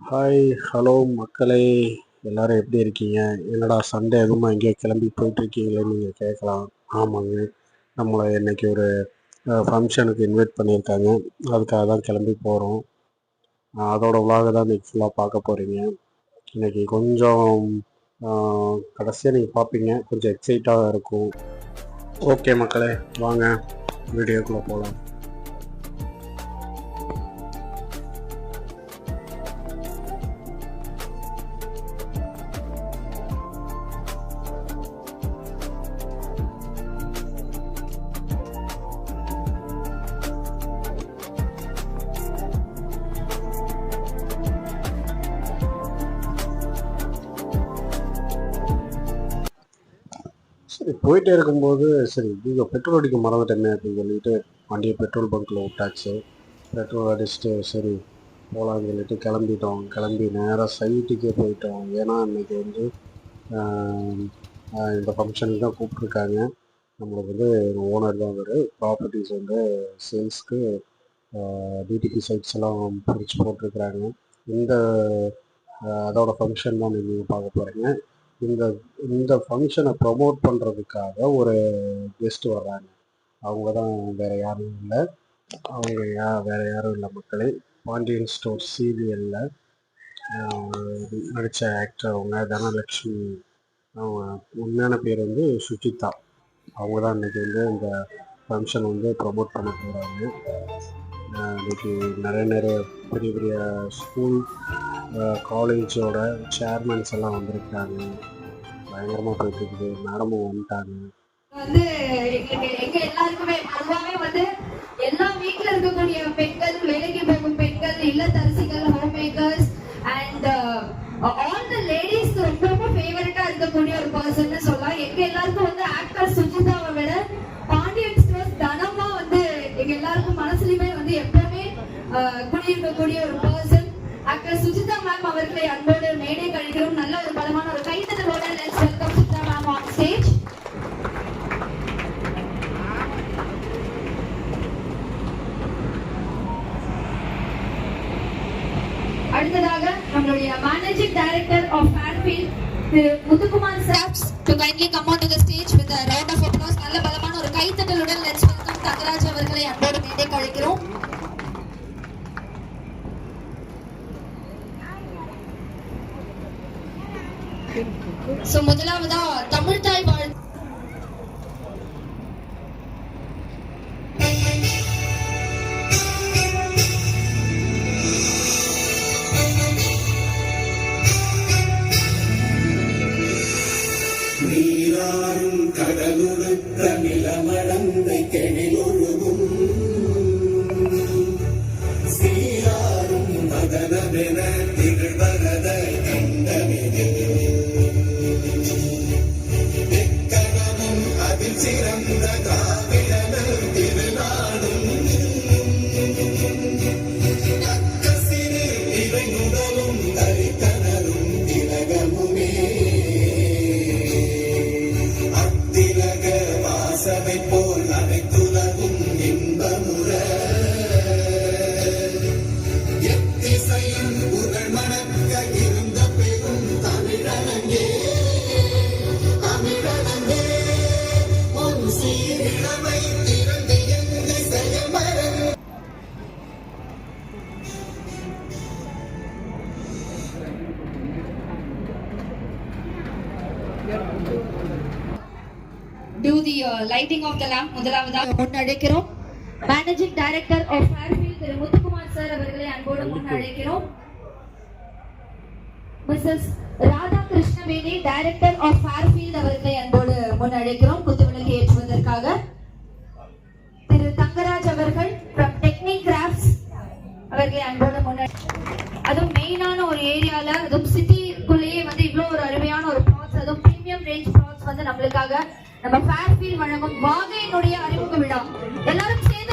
Hi hello மக்களே. எல்லாரும் எப்படி இருக்கீங்க? என்னடா சண்டே எதுவுமா எங்கேயோ கிளம்பி போயிட்டுருக்கீங்களேன்னு நீங்கள் கேட்கலாம். ஆமாங்க. நம்மளை இன்றைக்கி ஒரு ஃபங்க்ஷனுக்கு இன்வைட் பண்ணியிருக்காங்க. அதுக்காக தான் கிளம்பி போகிறோம் அதோட விலாக தான் இன்றைக்கி ஃபுல்லாக பார்க்க போகிறீங்க இன்னைக்கு கொஞ்சம் கடைசியாக நீங்கள் பார்ப்பீங்க. கொஞ்சம் எக்ஸைட்டாக இருக்கும். ஓகே மக்களே வாங்க. வீடியோக்குள்ளே போகலாம் போயிட்டே இருக்கும்போது சரி ஐயோ பெட்ரோல் அடிக்க மறந்துட்டேனே அப்படின்னு சொல்லிட்டு வண்டியை பெட்ரோல் பங்க்கில் விட்டாச்சு. பெட்ரோல் அடிச்சுட்டு சரி போகலான்னு சொல்லிட்டு கிளம்பிட்டோம். கிளம்பி நேராக சைட்டுக்கே போயிட்டோம். ஏன்னா இன்றைக்கி வந்து இந்த ஃபங்க்ஷனுக்கு தான் கூப்பிட்ருக்காங்க நம்மளுக்கு வந்து ஓனர் தான் அவர் ப்ராப்பர்ட்டிஸ் வந்து சேல்ஸ்க்கு டிடிபி சைட்ஸ் எல்லாம் பிரித்து போட்டிருக்கிறாங்க. இந்த அதோட ஃபங்க்ஷன் தான் நீங்கள் பார்க்க போகிறீங்க இந்த இந்த ஃபங்க்ஷனை ப்ரொமோட் பண்ணுறதுக்காக ஒரு கெஸ்ட் வர்றாங்க. அவங்க தான் வேறு யாரும் இல்லை. அவங்க யா வேறு யாரும் இல்லை மக்களே. பாண்டியன் ஸ்டோர் சீரியலில் நடித்த ஆக்டர் அவங்க தனலக்ஷ்மி அவங்க உண்மையான பேர் வந்து சுஜிதா. அவங்க தான் இன்றைக்கி வந்து இந்த ஃபங்க்ஷன் வந்து ப்ரொமோட் பண்ண போகிறாங்க இன்னைக்கு நிறைய நிறைய பெரிய பெரிய ஸ்கூல் காலேஜோட சேர்மன்ஸ் எல்லாம் வந்திருக்காங்க. பயங்கரமாக போயிட்டு இருக்குது. மேடமும் வந்துட்டாங்க. வந்து எங்களுக்கு எங்க எல்லாருக்குமே பொதுவாகவே வந்து எல்லா வீட்ல இருக்கக்கூடிய பெண்கள் வேலைக்கு போகும் பெண்கள் இல்லத்தரசிகள் home makers and all the லேடிஸ்க்கு ரொம்ப ரொம்ப ஃபேவரட்டா இருக்கக்கூடிய ஒரு பர்சன் சொல்லலாம் எங்க எல்லாருக்கும் வந்து ஆக்டர் சுஜிதாவை விட பாண்டியன் ஸ்டோர்ஸ் தனமா வந்து எங்க எல்லாருக்கும் மனசுலயுமே வந்து எப்பவுமே அஹ், குடியிருக்கக்கூடிய ஒரு பர்சன் ஆக்டர் சுஜிதா மேம் அவர்களை அன்போடு மேடை கழிக்கிறோம் நல்ல ஒரு பலமான ஒரு கைத்தட்டலோட let's welcome Sujitha ma'am on stage அடுத்ததாக நம்மளுடைய managing director of Fairfield Thiru Muthukumar sir to kindly come on to the stage with a round of applause. நல்ல பலமான ஒரு கைத்தட்டலுடன் லெட்ஸ் வெல்கம் தங்கராஜ் அவர்களை அன்போடு மேடை கழிக்கிறோம். சோ முதலாவதா தமிழ் எக்கணமும் அதில் do the uh, lighting of the lamp முதலாவதாக முன்னழைக்கிறோம் managing director of Fairfield Thiru Muthukumar sir அவர்களை அன்போடு முன்னழைக்கிறோம் Mrs Radha Krishnaveni director of Fairfield அவர்களை அன்போடு முன்னழைக்கிறோம் குத்துவிளக்கு தங்கராஜ் அவர்கள் ஃப்ரம் டெக்னிக் கிராஃப்ட்ஸ் அவர்களை அன்போடு முன்னாடி அதுவும் மெயினான ஒரு ஏரியால அதுவும் சிட்டிக்குள்ளேயே வந்து இவ்வளோ ஒரு அருமையான ஒரு ப்ளாட்ஸ் அதுவும் பிரீமியம் ரேஞ்ச் ப்ராஸ் வந்து நம்மளுக்காக நம்ம ஃபேர்ஃபீல் வழங்கும் வாகையினுடைய அறிமுக விழா. எல்லாரும் சேர்ந்து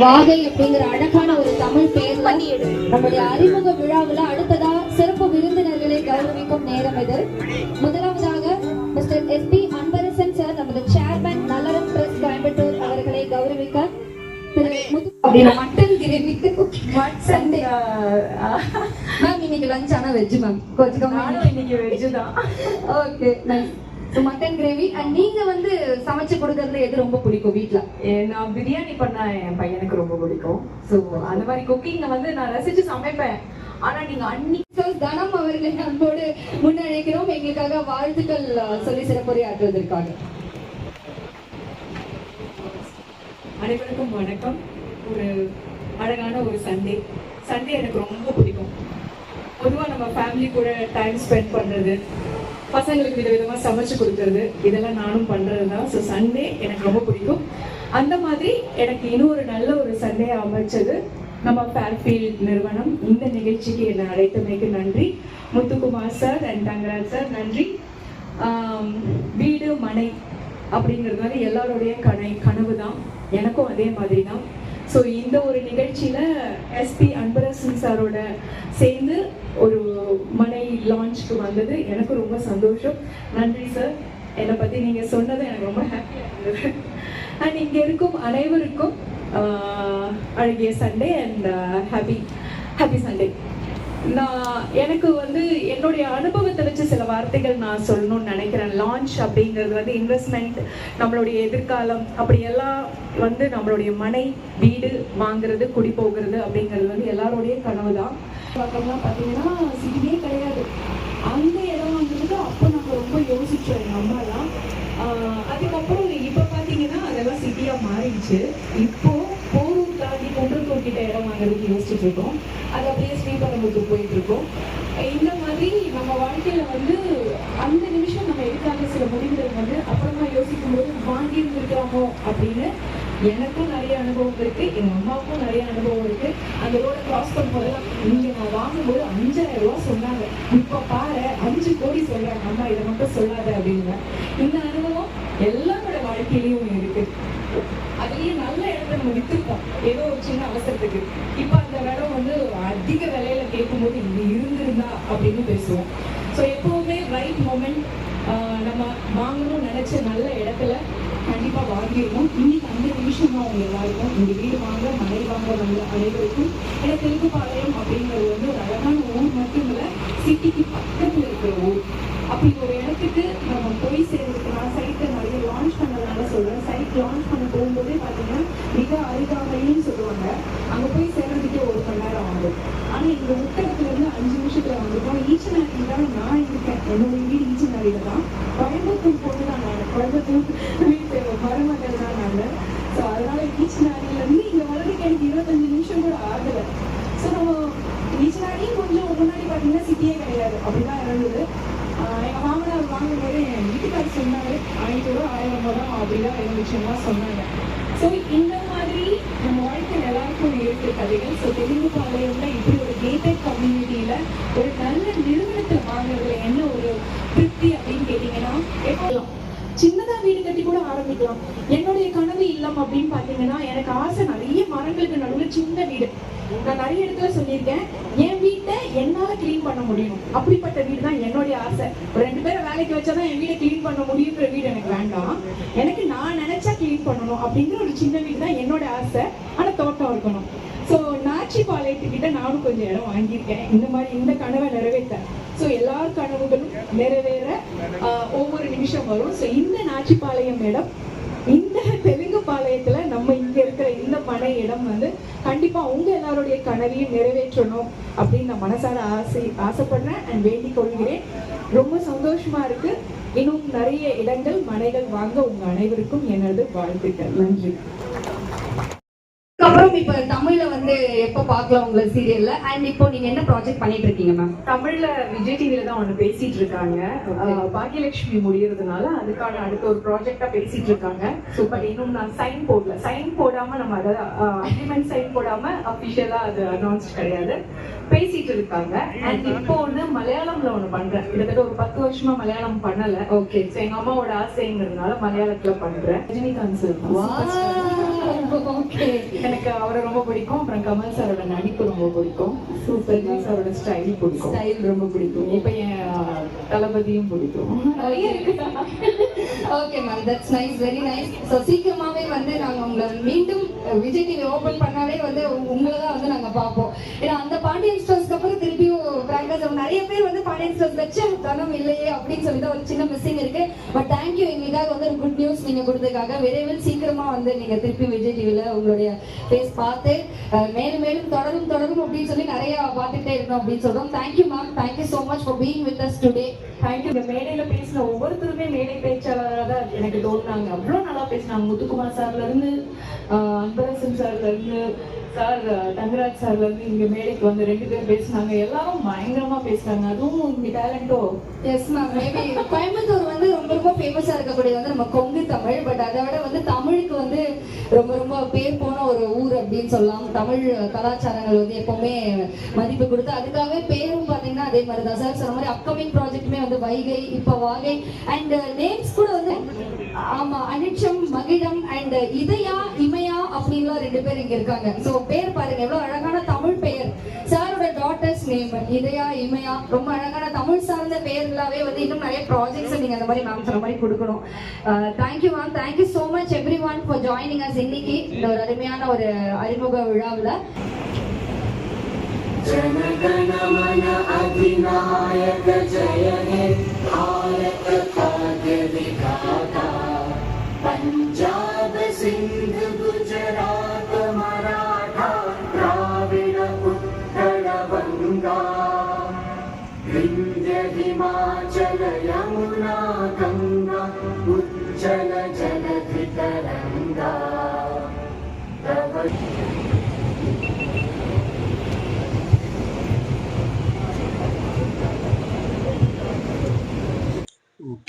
வாகை அப்படிங்கிற அழகான ஒரு தமிழ் பேர்ல நம்முடைய அறிமுக விழாவுல அடுத்ததா சிறப்பு விருந்தினர்களை கௌரவிக்கும் நேரம் இது. முதலாவதாக mister S P Anbarasan sir நமது சேர்மன் நலரன் பிரஸ் கோயம்புத்தூர் அவர்களை கௌரவிக்க. மட்டன் கிரேவிக்கு சண்டே. மேம் இன்னைக்கு லஞ்ச் ஆனா வெஜ் மேம் கொஞ்சம் இன்னைக்கு வெஜ் தான். Okay nice mutton gravy and நீங்க வந்து சமைச்சு கொடுக்கறதுல எது ரொம்ப பிடிக்கும் வீட்ல? ஏ, நான் பிரியாணி பண்ணா என் பையனுக்கு ரொம்ப பிடிக்கும். ஸோ அந்த மாதிரி குக்கிங்க வந்து நான் ரசிச்சு சமைப்பேன். ஆனா நீங்க அன்னி ஸோ தனம் அவர்களை அன்போடு முன்னழைக்கிறோம். எங்களுக்காக வாழ்த்துக்கள் சொல்லி சிறப்புரையாற்றுவதற்காக. அனைவருக்கும் வணக்கம். ஒரு அழகான ஒரு சண்டே சண்டே எனக்கு ரொம்ப பிடிக்கும். பொதுவா நம்ம ஃபேமிலி கூட டைம் ஸ்பெண்ட் பண்றது பசங்களுக்கு விதவிதமாக சமைச்சு கொடுக்கறது. இதெல்லாம் நானும் பண்ணுறது தான் ஸோ சண்டே எனக்கு ரொம்ப பிடிக்கும். அந்த மாதிரி எனக்கு இன்னொரு நல்ல ஒரு சண்டே அமைச்சது நம்ம ஃபேர்ஃபீல்ட் நிறுவனம். இந்த நிகழ்ச்சிக்கு என்னை அழைத்தமைக்கு நன்றி. Muthukumar sir and Thangaraj sir நன்றி. வீடு மனை அப்படிங்கிறது வந்து எல்லாருடைய கனை கனவு தான் எனக்கும் அதே மாதிரி தான் ஸோ இந்த ஒரு நிகழ்ச்சியில் எஸ்பி அன்பரசன் சாரோட சேர்ந்து ஒரு மனை லான்ச்க்கு வந்தது. எனக்கு ரொம்ப சந்தோஷம். நன்றி சார் என்னை பற்றி நீங்கள் சொன்னது எனக்கு ரொம்ப ஹாப்பியாக இருந்தது. அண்ட் இங்கே இருக்கும் அனைவருக்கும் அழகிய Sunday and happy happy Sunday நான் எனக்கு வந்து என்னுடைய அனுபவத்தை வச்சு சில வார்த்தைகள் நான் சொல்லணும்னு நினைக்கிறேன். லான்ச் அப்படிங்கிறது வந்து இன்வெஸ்ட்மெண்ட் நம்மளுடைய எதிர்காலம் அப்படி எல்லாம் வந்து நம்மளுடைய மனை வீடு வாங்குறது குடி போகிறது அப்படிங்கிறது வந்து எல்லாருடைய கனவு தான். பக்கம்லாம் பார்த்தீங்கன்னா சிட்டியே கிடையாது. அந்த இடம் வந்ததுக்கு அப்போ நாங்கள் ரொம்ப யோசிச்சோம் எங்கள் அம்மாலாம். தான் அதுக்கப்புறம் இப்போ பார்த்தீங்கன்னா அதெல்லாம் சிட்டியாக மாறிடுச்சு. இப்போ போரூர் தாண்டி குன்றத்தூர் கிட்ட இடம் வாங்குறதுக்கு யோசிச்சுட்டு இருக்கோம். அது அப்படியே ஸ்ரீபெரும்புக்கு போயிட்டு இருக்கோம் இந்த மாதிரி நம்ம வாழ்க்கையில வந்து அந்த நிமிஷம் நம்ம எடுக்காத சில முடிவுகள் வந்து அப்புறமா யோசிக்கும் போது வாங்கி இருந்திருக்கலாமோ அப்படின்னு எனக்கும் நிறைய அனுபவம் இருக்கு எங்க அம்மாவுக்கும் நிறைய அனுபவம் இருக்கு. அந்த ரோட கிராஸ் பண்ணும்போதெல்லாம் நீங்க நான் வாங்கும்போது அஞ்சாயிரம் ரூபாய் சொன்னாங்க. இப்ப பாரு அஞ்சு கோடி சொல்றாங்க. அம்மா இதை மட்டும் சொல்லாத அப்படின்னு. இந்த அனுபவம் எல்லாரோட வாழ்க்கையிலயும் இருக்கு. அதுலயும் நல்ல நம்ம வித்துருக்கோம். ஏதோ ஒரு சின்ன அவசரத்துக்கு. இப்ப அந்த இடம் வந்து அதிக விலையில கேட்கும்போது இது இருந்திருந்தா அப்படின்னு பேசுவோம். ஸோ எப்பவுமே ரைட் மூமெண்ட் நம்ம வாங்கணும்னு நினைச்ச நல்ல இடத்துல கண்டிப்பா வாங்கிடணும் இன்னைக்கு அந்த நிமிஷம் தான் அவங்க எல்லாருக்கும் இந்த வீடு வாங்க மலை வாங்க வந்த அனைவருக்கும் ஏன்னா தெலுங்குபாளையம் அப்படிங்கிறது வந்து ஒரு அழகான ஊர் மட்டும் இல்ல சிட்டிக்கு பக்கத்துல இருக்கிற ஊர். அப்படி ஒரு இடத்துக்கு நம்ம போய் சேர்றதுக்கு நான் சைட்டை நிறைய லான்ச் பண்ணதுனால சொல்றேன் சைட் லான்ச் பண்ண போகும்போதே பார்த்தீங்கன்னா மிக அருகாமைன்னு சொல்லுவாங்க அங்க போய் சேர்றதுக்கே ஒரு மணி நேரம் ஆகும் ஆனா இந்த உத்தரத்துல இருந்து அஞ்சு நிமிஷத்துல வந்துட்டோம் ஈச்சனாரி தான் நான் இருக்கேன். என்னோட வீடு ஈச்சனாரியில தான் கோயம்புத்தூர் போட்டு தான் நான். கோயம்புத்தூர் வீட்டு மருமகள் தான் நான். ஸோ அதனால ஈச்சனாரியில இருந்து இங்க வர்றதுக்கு எனக்கு இருபத்தஞ்சு நிமிஷம் கூட ஆகல. ஸோ நம்ம ஈச்சனாரியும் கொஞ்சம் முன்னாடி பார்த்தீங்கன்னா சிட்டியே கிடையாது. அப்படிதான் இருந்தது. எங்க மாமனார் வாங்கும்போது என் வீட்டுக்காரர் சொன்னாரு ஆயிரத்தி ரூபா ஆயிரம் ரூபாய் தான். அப்படிதான் இருந்துச்சுன்னா சொன்னாங்க. ஸோ இந்த மாதிரி நம்ம வாழ்க்கையில் எல்லாருக்கும் இருக்கு கதைகள் ஸோ தெலுங்கு பாளையம்ல இப்படி ஒரு கேட்டட் கம்யூனிட்டியில ஒரு நல்ல நிறுவனத்துல வாங்குறதுல என்ன ஒரு திருப்தி அப்படின்னு கேட்டீங்கன்னா எப்போ சின்னதா வீடு கட்டி கூட ஆரம்பிக்கலாம். என்னுடைய கனவு இல்லம் அப்படின்னு பாத்தீங்கன்னா எனக்கு ஆசை நிறைய மரங்களுக்கு நடுவில் சின்ன வீடு. நான் நிறைய இடத்துல சொல்லியிருக்கேன். என் வீட்டை என்னால கிளீன் பண்ண முடியும். அப்படிப்பட்ட வீடு தான் என்னுடைய ஆசை. ஒரு ரெண்டு பேரை வேலைக்கு வச்சாதான் என் வீடை கிளீன் பண்ண முடியுங்கிற வீடு எனக்கு வேண்டாம். எனக்கு நான் நினைச்சா கிளீன் பண்ணணும் அப்படிங்கிற ஒரு சின்ன வீடு தான் என்னோட ஆசை. ஆனா தோட்டம் இருக்கணும். ஸோ நாச்சி பாளையத்துக்கிட்ட நானும் கொஞ்சம் இடம் வாங்கியிருக்கேன். இந்த மாதிரி இந்த கனவை நிறைவேற்ற. ஸோ எல்லார் கனவுகளும் நிறைவேற ஒவ்வொரு நிமிஷம் வரும். ஸோ இந்த நாச்சிப்பாளையம் இடம் இந்த தெலுங்கு பாளையத்துல நம்ம இங்க இருக்கிற இந்த மனை இடம் வந்து கண்டிப்பா உங்க எல்லாருடைய கனவையும் நிறைவேற்றணும் அப்படின்னு நான் மனசார ஆசை ஆசைப்படுறேன் அண்ட் வேண்டிக் கொள்கிறேன். ரொம்ப சந்தோஷமா இருக்கு. இன்னும் நிறைய இடங்கள் மனைகள் வாங்க உங்க அனைவருக்கும் எனது வாழ்த்துக்கள். நன்றி. அப்புறம் இப்ப தமிழ்ல வந்து எப்ப பார்க்கலாம் உங்களை சீரியல்ல அண்ட் இப்போ நீங்க என்ன ப்ராஜெக்ட் பண்ணிட்டு இருக்கீங்க மேம் தமிழ்ல விஜய் டிவில தான் ஒண்ணு பேசிட்டு இருக்காங்க. பாக்கியலட்சுமி முடியறதுனால அதுக்கான அடுத்த ஒரு ப்ராஜெக்டா பேசிட்டு இருக்காங்க. பட் இன்னும் நான் சைன் போடல. சைன் போடாம நம்ம அதை அக்ரிமெண்ட் சைன் போடாம அபிஷியலா அது அனௌன்ஸ் கிடையாது. பேசிட்டு இருக்காங்க. அண்ட் இப்போ ஒண்ணு மலையாளம்ல ஒண்ணு பண்றேன். கிட்டத்தட்ட ஒரு பத்து வருஷமா மலையாளம் பண்ணல. ஓகே எங்க அம்மாவோட ஆசைங்கிறதுனால மலையாளத்துல பண்றேன். ரஜினிகாந்த் சார் எனக்கு அவரை ரொம்ப பிடிக்கும். அப்புறம் கமல் சாரோட நடிப்பு ரொம்ப பிடிக்கும். சூப்பர். சாரோட ஸ்டைல் பிடிக்கும். ஸ்டைல் ரொம்ப பிடிக்கும். இப்போ என் தளபதியும் பிடிக்கும். Okay ma'am that's nice very nice so சீக்கிரமாவே வந்து நாங்கள் உங்களை மீண்டும் விஜய் டிவி ஓப்பன் பண்ணாலே வந்து உங்களை தான் வந்து நாங்கள் பார்ப்போம். ஏன்னா அந்த பாண்டியன் ஸ்டோர்ஸ்க்கு அப்புறம் திருப்பியும் நிறைய பேர் வந்து பாண்டியன் ஸ்டோர்ஸ் வச்சு தனம் இல்லையே அப்படின்னு சொல்லி ஒரு சின்ன மிஸ்ஸிங் இருக்கு. பட் தேங்க்யூ எங்களுக்காக வந்து ஒரு குட் நியூஸ் நீங்கள் கொடுத்ததுக்காக. விரைவில் சீக்கிரமா வந்து நீங்கள் திருப்பி விஜய் டிவியில் உங்களுடைய ஃபேஸ் பார்த்து மேலும் மேலும் தொடரும் தொடரும் அப்படின்னு சொல்லி நிறைய பார்த்துட்டே இருக்கணும் அப்படின்னு சொல்றோம். Thank you ma'am thank you so much for being with us today thank you இந்த மேடையில பேசின ஒவ்வொருத்தருமே மேடை பேச்சாளராக தான் எனக்கு தோணுனாங்க. அவ்வளோ நல்லா பேசினாங்க. முத்துக்குமார் சார்ல இருந்து அன்பரசன் சார்ல இருந்து சார் தங்கராஜ் சார்ல இருந்து இங்க மேடைக்கு வந்து ரெண்டு பேர் பேசினாங்க. எல்லாரும் பயங்கரமா பேசுறாங்க. அதுவும் இங்க டேலண்டோ எஸ் மேம் மேபி கோயம்புத்தூர் வந்து ரொம்ப ரொம்ப ஃபேமஸா இருக்கக்கூடிய வந்து நம்ம கொங்கு தமிழ். பட் அதை விட வந்து தமிழுக்கு வந்து ரொம்ப ரொம்ப பேர் போன ஒரு ஊர் அப்படின்னு சொல்லலாம். தமிழ் கலாச்சாரங்கள் வந்து எப்பவுமே மதிப்பு கொடுத்து அதுக்காகவே பேரும் பாத்தீங்கன்னா அதே மாதிரி தான் சார் சொன்ன மாதிரி அப்கமிங் ப்ராஜெக்ட்டுமே வந்து வைகை இப்போ வாகை. அண்ட் நேம்ஸ் கூட வந்து ஆமா அனிச்சம் மகிழம் அண்ட் இதயா இமயா அப்படின்லாம் ரெண்டு பேர் இங்க இருக்காங்க. ஸோ அவங்க பேர் பாருங்க எவ்வளோ அழகான தமிழ் பெயர். சாரோட டாட்டர்ஸ் நேம் இதயா இமையா ரொம்ப அழகான தமிழ் சார்ந்த பெயர்களாவே வந்து இன்னும் நிறைய ப்ராஜெக்ட்ஸ் நீங்க அந்த மாதிரி மேம் சொன்ன மாதிரி கொடுக்கணும். Thank you ma'am thank you so much everyone for joining us இன்னைக்கு இந்த ஒரு அருமையான ஒரு அறிமுக விழாவில். ஜன அதிநாயக ஜெய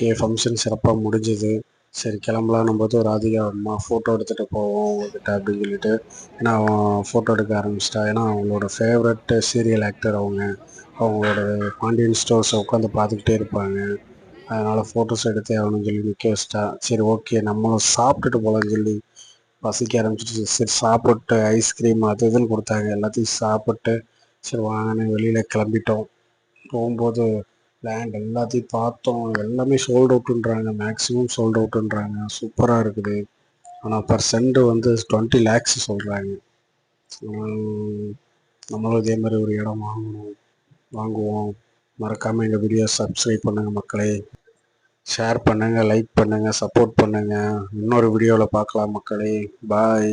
ஓகே ஃபங்க்ஷன் சிறப்பாக முடிஞ்சது. சரி கிளம்பலான்னும் போது ராதிகா அம்மா ஃபோட்டோ எடுத்துகிட்டு போவோம் உங்ககிட்ட அப்படின்னு சொல்லிட்டு. ஏன்னா அவன் ஃபோட்டோ எடுக்க ஆரம்பிச்சிட்டா. ஏன்னா அவங்களோட ஃபேவரட் சீரியல் ஆக்டர் அவங்க. அவங்களோட பாண்டியன் ஸ்டோர்ஸை உட்காந்து பார்த்துக்கிட்டே இருப்பாங்க. அதனால் ஃபோட்டோஸ் எடுத்து ஆகணும்னு சொல்லி நிற்க வச்சிட்டா. சரி ஓகே நம்மளும் சாப்பிட்டுட்டு போகலான்னு சொல்லி பசிக்க ஆரம்பிச்சிட்டு சரி சாப்பிட்டு ஐஸ்கிரீம் அது இதுன்னு கொடுத்தாங்க. எல்லாத்தையும் சாப்பிட்டு சரி வாங்கினேன் வெளியில் கிளம்பிட்டோம். போகும்போது லேண்ட் எல்லாத்தையும் பார்த்தோம். எல்லாமே சோல்ட் அவுட்டுன்றாங்க மேக்ஸிமம் சோல்ட் அவுட்டுன்றாங்க சூப்பராக இருக்குது. ஆனால் பர் சென்ட் வந்து டுவெண்ட்டி லேக்ஸ் சொல்கிறாங்க நம்மளும் இதே மாதிரி ஒரு இடம் வாங்கணும். வாங்குவோம். மறக்காமல் எங்கள் வீடியோ சப்ஸ்கிரைப் பண்ணுங்கள் மக்களே. ஷேர் பண்ணுங்கள் லைக் பண்ணுங்கள் சப்போர்ட் பண்ணுங்கள் இன்னொரு வீடியோவில் பார்க்கலாம் மக்களே. பாய்